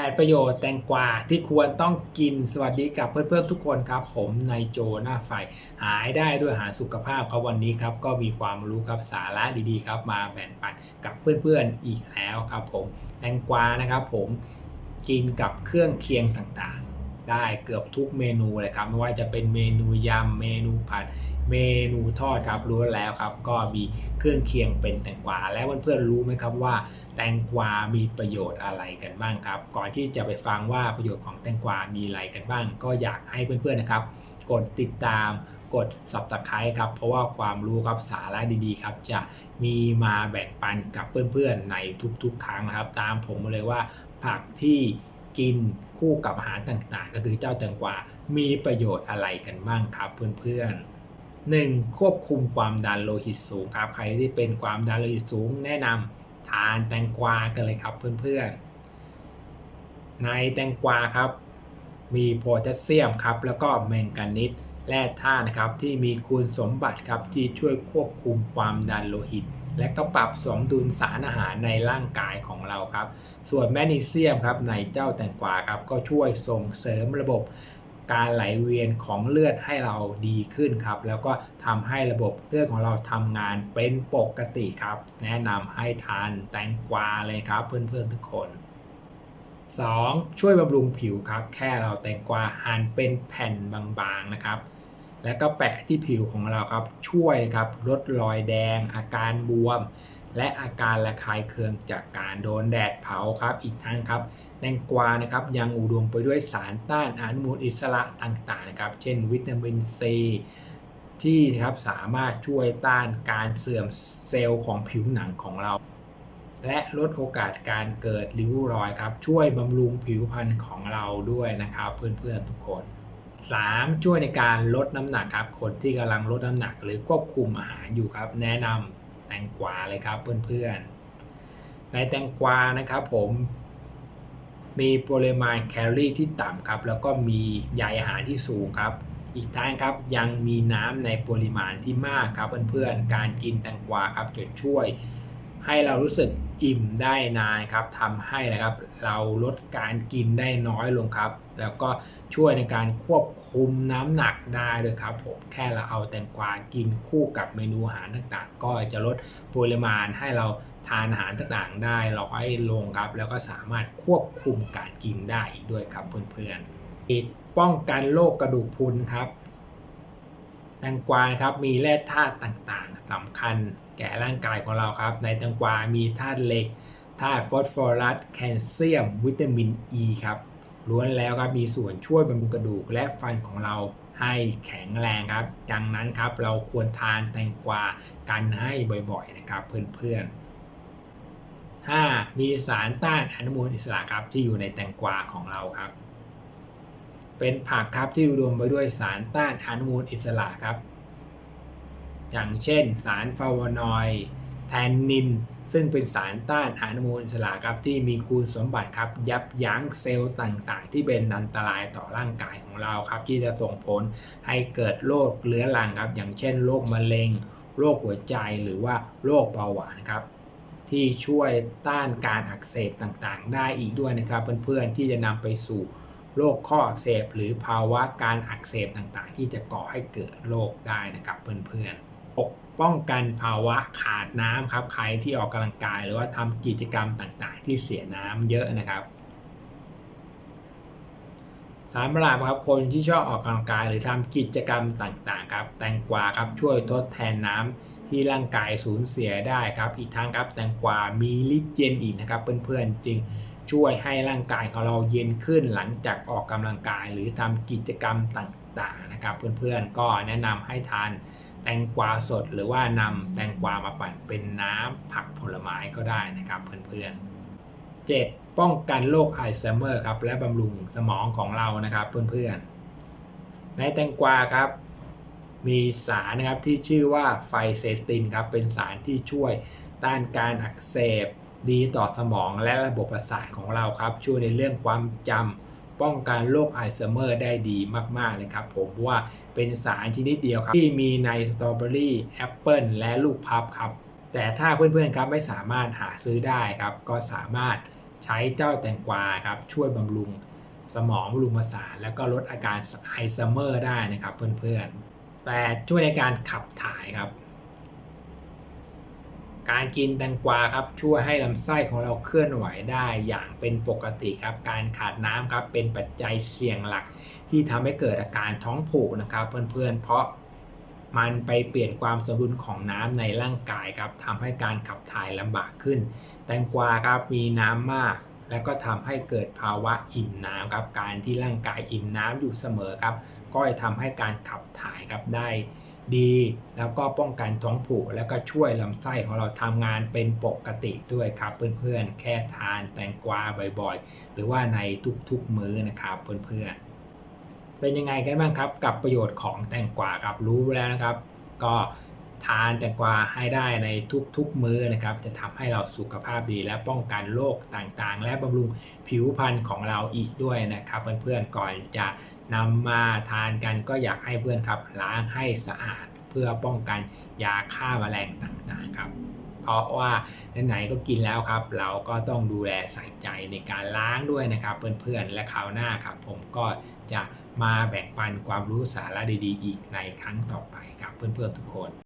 8 ประโยชน์แตงกวาที่ควรต้องกินสวัสดีกับเพื่อนๆทุกคนครับ ผมนายโจหน้าไฟ หายได้ด้วยหาสุขภาพครับวันนี้ครับ ก็มีความรู้ครับสาระดีๆครับ มาแบ่งปันกับเพื่อนๆอีกแล้วครับ ผมแตงกวานะครับ ผมกินกับเครื่องเคียงต่างๆ ได้เกือบทุกเมนูเลยครับไม่ว่าจะเป็นเมนูยำเมนูผัดเมนูทอดครับรู้แล้วครับ ก็มีเครื่องเคียงเป็นแตงกวาแล้วเพื่อนๆรู้ไหมครับว่า แตงกวา มีประโยชน์อะไรกันบ้างครับ ก่อนที่จะไปฟังว่าประโยชน์ของแตงกวา มีอะไรกันบ้าง ก็อยากให้เพื่อนๆนะครับ กดติดตามกด subscribe ครับ เพราะว่าความรู้ครับสาระดีๆครับ จะมีมาแบ่งปันกับเพื่อนๆในทุกๆ ครั้งนะครับ ตามผมมาเลยว่าผักที่กิน คู่กับอาหารต่างๆ ก็คือเจ้าแตงกวา มีประโยชน์อะไรกันบ้างครับเพื่อนๆ 1. ควบคุมความดันโลหิตสูงครับ ใครที่เป็นความดันโลหิตสูง แนะนำทานแตงกวากันเลยครับเพื่อนๆ ในแตงกวาครับ มีโพแทสเซียมครับ แล้วก็แมงกานีสแร่ธาตุนะครับที่มีคุณสมบัติครับที่ช่วยควบคุมความดันโลหิต และก็ปรับสมดุลสารอาหารในร่างกายของเราครับ ส่วนแมกนีเซียมครับในเจ้าแตงกวาครับก็ช่วยส่งเสริมระบบการไหลเวียนของเลือดให้เราดีขึ้นครับ แล้วก็ทำให้ระบบเลือดของเราทำงานเป็นปกติครับ แนะนำให้ทานแตงกวาเลยครับเพื่อนๆทุกคน 2. ช่วยบำรุงผิวครับ แค่เราแตงกวาหั่นเป็นแผ่นบางๆนะครับ แล้วก็แปะที่ผิวของเราครับ ช่วยครับลดรอยแดง อาการบวม และอาการระคายเคืองจากการโดนแดดเผาครับ อีกทั้งครับแตงกวานะครับยังอุดมไปด้วยสารต้านอนุมูลอิสระต่างๆนะครับ เช่นวิตามินซีที่นะครับสามารถช่วยต้านการเสื่อมเซลล์ของผิวหนังของเรา และลดโอกาสการเกิดริ้วรอยครับ ช่วยบำรุงผิวพรรณของเราด้วยนะครับ เพื่อนๆทุกคน 3. ช่วยในการลดน้ำหนักครับ คนที่กำลังลดน้ำหนักหรือควบคุมอาหารอยู่ครับ แนะนำแตงกวาเลยครับเพื่อนๆ ในแตงกวานะครับผมมีปริมาณแคลอรี่ที่ต่ำครับ แล้วก็มีใยอาหารที่สูงครับ อีกทั้งครับยังมีน้ำในปริมาณที่มากครับเพื่อนๆ การกินแตงกวาครับจะช่วย ให้เรารู้สึกอิ่มได้นานครับทำให้นะครับเราลดการกินได้น้อยลงครับ แล้วก็ช่วยในการควบคุมน้ำหนักได้ด้วยครับผมแค่เราเอาแตงกวากินคู่กับเมนูอาหารต่างๆ ก็จะลดปริมาณให้เราทานอาหารต่างๆ ได้เราให้ลงครับ แล้วก็สามารถควบคุมการกินได้อีกด้วยครับเพื่อนๆอีกป้องกันโรคกระดูกพรุนครับแตงกวานะครับมีแร่ธาตุต่างๆสำคัญ แก่ร่างกายของเราครับ ในแตงกวามีธาตุเหล็กธาตุฟอสฟอรัสแคลเซียม วิตามินอ e ีครับล้วนแล้วครับมีส่วนช่วยบำรุงกระดูกและฟันของเราให้แข็งแรงครับ ดังนั้นครับเราควรทานแตงกวากันให้บ่อยๆนะครับเพื่อนๆ 5. มีสารต้านอนุมูลอิสระครับที่อยู่ในแตงกวาของเราครับ เป็นผักครับที่อุดมไปด้วยสารต้านอนุมูลอิสระครับ อย่างเช่น สารฟลาโวนอยด์แทนนิน ซึ่งเป็นสารต้านอนุมูลอิสระครับที่มีคุณสมบัติครับ ยับยั้งเซลล์ต่างๆ ที่เป็นอันตรายต่อร่างกายของเราครับ ที่จะส่งผลให้เกิดโรคเรื้อรังครับ อย่างเช่นโรคมะเร็งโรคหัวใจหรือว่าโรคเบาหวานครับ ที่ช่วยต้านการอักเสบต่างๆ ได้อีกด้วยนะครับเพื่อนๆที่จะนำไปสู่โรคข้ออักเสบหรือภาวะการอักเสบต่างๆ ที่จะก่อให้เกิดโรคได้นะครับเพื่อนๆ ปกป้องกันภาวะขาดน้ำครับใครที่ออกกำลังกายหรือว่าทำกิจกรรมต่างๆ ที่เสียน้ำเยอะนะครับสำหรับครับคนที่ชอบออกกำลังกายหรือทำกิจกรรมต่างๆครับ แตงกวาครับช่วยทดแทนน้ำที่ร่างกายสูญเสียได้ครับ อีกทั้งครับแตงกวามีฤทธิ์เย็นอีกนะครับ เพื่อนๆจึงช่วยให้ร่างกายของเราเย็นขึ้นหลังจากออกกำลังกายหรือทำกิจกรรมต่างๆนะครับ เพื่อนๆก็แนะนำให้ทาน แตงกวาสดหรือว่านำแตงกวามาปั่นเป็นน้ำผักผลไม้ก็ได้นะครับเพื่อนๆ 7. ป้องกันโรคไอัลไซเมอร์ครับและบำรุงสมองของเรานะครับเพื่อนๆ ในแตงกวาครับ มีสารนะครับที่ชื่อว่าไฟเซตินครับเป็นสารที่ช่วยต้านการอักเสบดีต่อสมองและระบบประสาทของเราครับ ช่วยในเรื่องความจำ ป้องกันโรคอัลไซเมอร์ได้ดีมากๆเลยครับผมเพราะว่าเป็นสารชนิดเดียวครับที่มีในสตรอเบอรี่แอปเปิลและลูกพับครับ แต่ถ้าเพื่อนๆครับไม่สามารถหาซื้อได้ครับ ก็สามารถใช้เจ้าแตงกวาครับช่วยบำรุงสมองบำรุงประสาทแล้วก็ลดอาการไอลไซเมอร์ได้นะครับเพื่อนๆแต่ช่วยในการขับถ่ายครับ การกินแตงกวาครับช่วยให้ลำไส้ของเราเคลื่อนไหวได้อย่างเป็นปกติครับ การขาดน้ำครับเป็นปัจจัยเสี่ยงหลัก ที่ทำให้เกิดอาการท้องผูกนะครับ เพื่อนๆ เพราะมันไปเปลี่ยนความสมดุลของน้ำในร่างกายครับทำให้การขับถ่ายลำบากขึ้น แตงกวาครับมีน้ำมาก และก็ทำให้เกิดภาวะอิ่มน้ำครับการที่ร่างกายอิ่มน้ำอยู่เสมอครับ ก็จะทำให้การขับถ่ายครับได้ ดี แล้วก็ป้องกันท้องผูกแล้วก็ช่วยลำไส้ของเราทำงานเป็นปกติด้วยครับเพื่อนๆ แค่ทานแตงกวาบ่อยๆ หรือว่าในทุกๆมื้อนะครับเพื่อนๆ เป็นยังไงกันบ้างครับ กับประโยชน์ของแตงกวาครับรู้แล้วนะครับ ก็ทานแตงกวาให้ได้ในทุกๆมื้อนะครับ จะทำให้เราสุขภาพดีและป้องกันโรคต่างๆ และบำรุงผิวพรรณของเราอีกด้วยนะครับ เพื่อนๆก่อนจะ นำมาทานกันก็อยากให้เพื่อนครับล้างให้สะอาดเพื่อป้องกันยาฆ่าแมลงต่างๆครับ เพราะว่าไหนๆก็กินแล้วครับ เราก็ต้องดูแลใส่ใจในการล้างด้วยนะครับ เพื่อนๆและคราวหน้าครับ ผมก็จะมาแบ่งปันความรู้สาระดีๆ อีกในครั้งต่อไปครับเพื่อนๆทุกคน